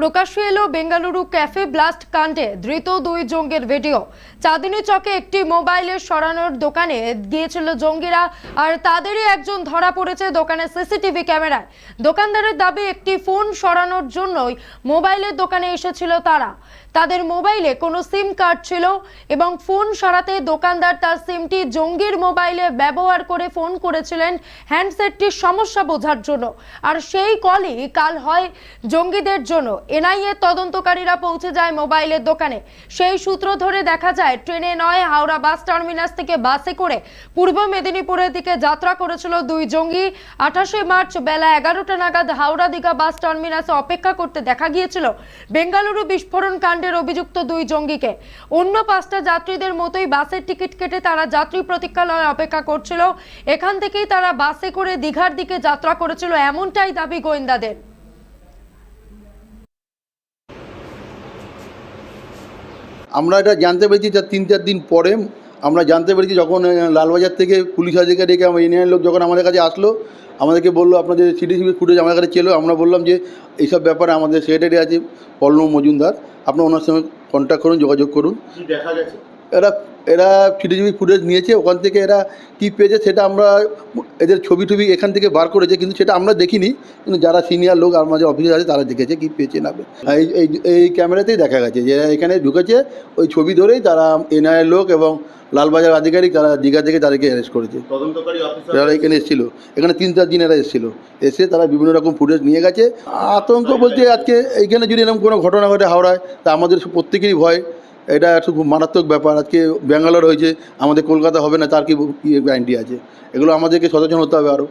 প্রকাশ্যে এলো Bengaluru cafe blast কাণ্ডে ধৃত দুই জঙ্গির ভিডিও। চাঁদিনী চকে একটি মোবাইলের সরানোর দোকানে গিয়েছিল জঙ্গিরা আর তাদেরই একজন ধরা পড়েছে দোকানে সিসিটিভি ক্যামেরায়। দোকানদারের দাবি, একটি ফোন সরানোর জন্যই মোবাইলের দোকানে এসেছিল তারা। তাদের মোবাইলে কোনো সিম কার্ড ছিল এবং ফোন সরাতে দোকানদার তার সিমটি জঙ্গির মোবাইলে ব্যবহার করে ফোন করেছিলেন হ্যান্ডসেটটির সমস্যা বোঝার জন্য। আর সেই কলই কাল হয় জঙ্গিদের জন্য। এনআইএ তদন্তকারীরা পৌঁছে যায় মোবাইলের দোকানে। সেই সূত্র ধরে দেখা যায়, ট্রেনে নয়, হাওড়া বাস টার্মিনাস থেকে বাসে করে পূর্ব মেদিনীপুরের দিকে যাত্রা করেছিল দুই জঙ্গি। আঠাশে মার্চ বেলা এগারোটা নাগাদ হাওড়া দীঘা বাস টার্মিনাসে অপেক্ষা করতে দেখা গিয়েছিল বেঙ্গালুরু বিস্ফোরণ কাণ্ডের অভিযুক্ত দুই জঙ্গিকে। অন্য পাঁচটা যাত্রীদের মতোই বাসের টিকিট কেটে তারা যাত্রী প্রতীক্ষালয়ে অপেক্ষা করছিল। এখান থেকেই তারা বাসে করে দীঘার দিকে যাত্রা করেছিল, এমনটাই দাবি গোয়েন্দাদের। আমরা এটা জানতে পেরেছি তার তিন চার দিন পরে আমরা জানতে পেরেছি যখন লালবাজার থেকে পুলিশ আধিকারিক আমার ইউনিয়নের লোক যখন আমাদের কাছে আসলো আমাদেরকে বলল আপনাদের সিটিসিবি ফুটেজ আমাদের কাছে ছিল আমরা বললাম যে এইসব ব্যাপারে আমাদের সেক্রেটারি আছে পল্লব মজুমদার আপনার ওনার সঙ্গে কন্ট্যাক্ট করুন যোগাযোগ করুন। দেখা গেছে? এরা এরা সিটিসিবি ফুটেজ নিয়েছে ওখান থেকে এরা কী পেয়েছে সেটা আমরা এদের ছবি টবি এখান থেকে বার করেছে কিন্তু সেটা আমরা দেখিনি। কিন্তু যারা সিনিয়র লোক আমাদের অফিসে আছে তারা দেখেছে কী পেয়েছে না এই এই ক্যামেরাতেই দেখা গেছে যে এখানে ঢুকেছে ওই ছবি ধরেই তারা এনআইয়ের লোক এবং লালবাজার আধিকারিক তারা দীঘা থেকে তাদেরকে অ্যারেস্ট করেছে। যারা এখানে এসেছিল এখানে তিন চার দিন এরা এসেছিল। এসে তারা বিভিন্ন রকম ফুটেজ নিয়ে গেছে। আতঙ্ক বলতে আজকে এইখানে যদি এরকম কোনো ঘটনা ঘটে হাওড়ায় তা আমাদের প্রত্যেকেরই ভয়। এটা একটা খুব মারাত্মক ব্যাপার। আজকে ব্যাঙ্গালোর হয়েছে, আমাদের কলকাতা হবে না, তার কি গ্যারান্টি আছে? এগুলো আমাদেরকে সচেতন হতে হবে আরও